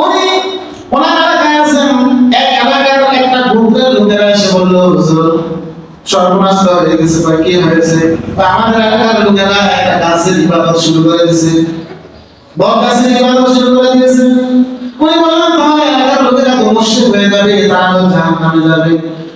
উনি ওনার এলাকায় আছেন এলাকার একটা গোত্রের লোকেরা এসে বলল, হুজুর, সর্বনাশ হয়ে গেছে, বা কি হয়েছে? আমাদের এলাকার লোকেরা একটা গাছের ইবাদত শুরু করে দিয়েছে। বট গাছের ইবাদত শুরু করে দিয়েছে। উনি বললেন তাহলে এলাকার লোকেরা তো হয়ে যাবে, তারা জাহান্নামে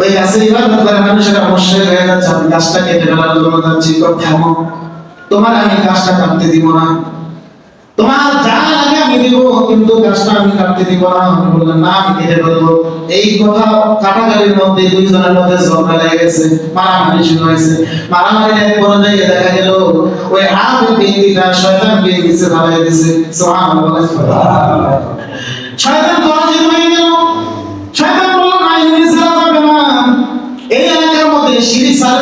ওই গাছের ইবাদত করে মানুষেরা মুশরিক হয়ে যাচ্ছে আমি গাছটা কেটে ফেলার জন্য যাচ্ছি। তো থামো তোমার আমি গাছটা কাটতে দিব না। তোমার যা লাগে আমি দিব, কিন্তু গাছটা আমি কাটতে দিব না। আমি বললাম, না, আমি কেটে ফেলব। এই কথা কাটাকাটির মধ্যে দুইজনের মধ্যে ঝগড়া লেগে গেছে, মারামারি শুরু হয়েছে। মারামারি এক পর্যায়ে দেখা গেল, ওই ব্যক্তিটা শয়তান দিছে শয়তান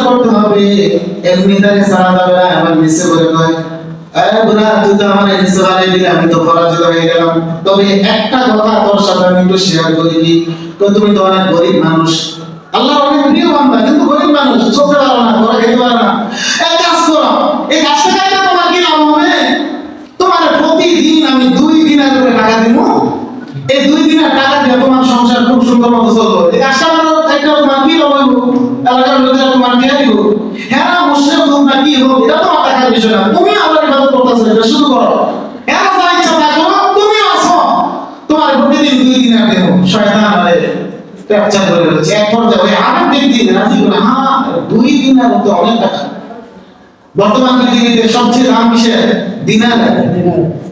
করতে হবে। এমনি তারে সারা যাবে না আবার নিচে করে বুড়া, তুই তো আমার নিচে দিলে, আমি তো পরাজিত হয়ে গেলাম। তবে একটা কথা তোর সাথে আমি একটু শেয়ার করি কি, তো তুমি তো অনেক গরিব মানুষ। আল্লাহ অনেক প্রিয় বান্দা, কিন্তু গরিব মানুষ চলতে পারো না, ঘরে খেতে পারো না। এক কাজ করো, এই কাজটা কাটলে তোমার কি লাভ হবে? তোমার প্রতিদিন আমি দুই দিনের করে টাকা দিব। এই দুই দিনের টাকা দিয়ে তোমার সংসার খুব সুন্দর মতো চলবে। এই কাজটা আমার একটা তোমার কি হবে এলাকার লোকেরা তোমার দিয়ে দিব। হ্যাঁ না মুসলিম তোমরা কি হোক এটা তোমার দেখার বিষয় না। তুমি আমার ইবাদত করতেছো এটা শুরু করো। যা ইচ্ছা তা করো তুমি আসো। তোমার প্রতিদিন দুই শয়তান আরে ক্যাপচার করে ফেলেছে। এক পর্যায়ে ওই আরেক ব্যক্তি রাজি বলে হ্যাঁ দুই অনেক টাকা। বর্তমান পৃথিবীতে সবচেয়ে দাম কিসের? দিনার।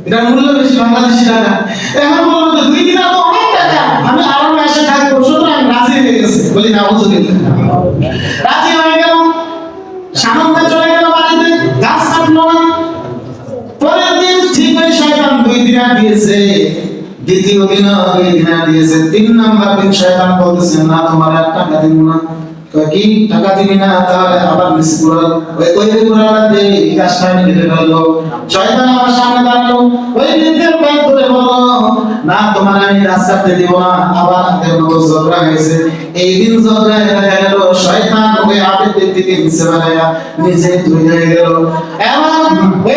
এটার মূল্য বেশি বাংলাদেশি টাকা। এখন বলব দুই দিনার তো অনেক টাকা আমি আরামে এসে থাকব সুতরাং রাজি হয়ে গেছে বলি না বুঝলি রাজি হয়ে গেল সামনে চলে গেল বাড়িতে, গাছ কাটলো না। পরের দিন ঠিক ওই শয়তান দুই দিন দিয়েছে, দ্বিতীয় দিন দিয়েছে। তিন নাম্বার দিন শয়তান বলতেছে, না, তোমার এক টাকা দিব না। কি টাকা দিবি না? তাহলে আবার মিস কুড়াল ওই ওই কাজটা আমি কেটে শয়তান আমার সামনে দাঁড়াল। ওই বৃদ্ধের পায়ে ধরে না, তোমার আমি কাটতে দিব না। আবার হয়েছে। এই দিন ঝগড়া দেখা গেল, শয়তান ওই আবেদ ব্যক্তিকে নিচে বানায়া নিজে ধুই হয়ে গেল। এমন ওই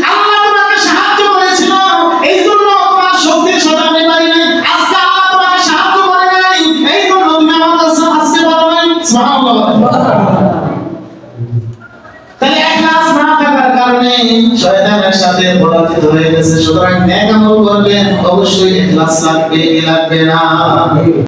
শয়তানের সাথে পরাজিত হয়ে গেছে। সুতরাং ন্যাক আমল করবেন অবশ্যই লাগবে লাগবে না।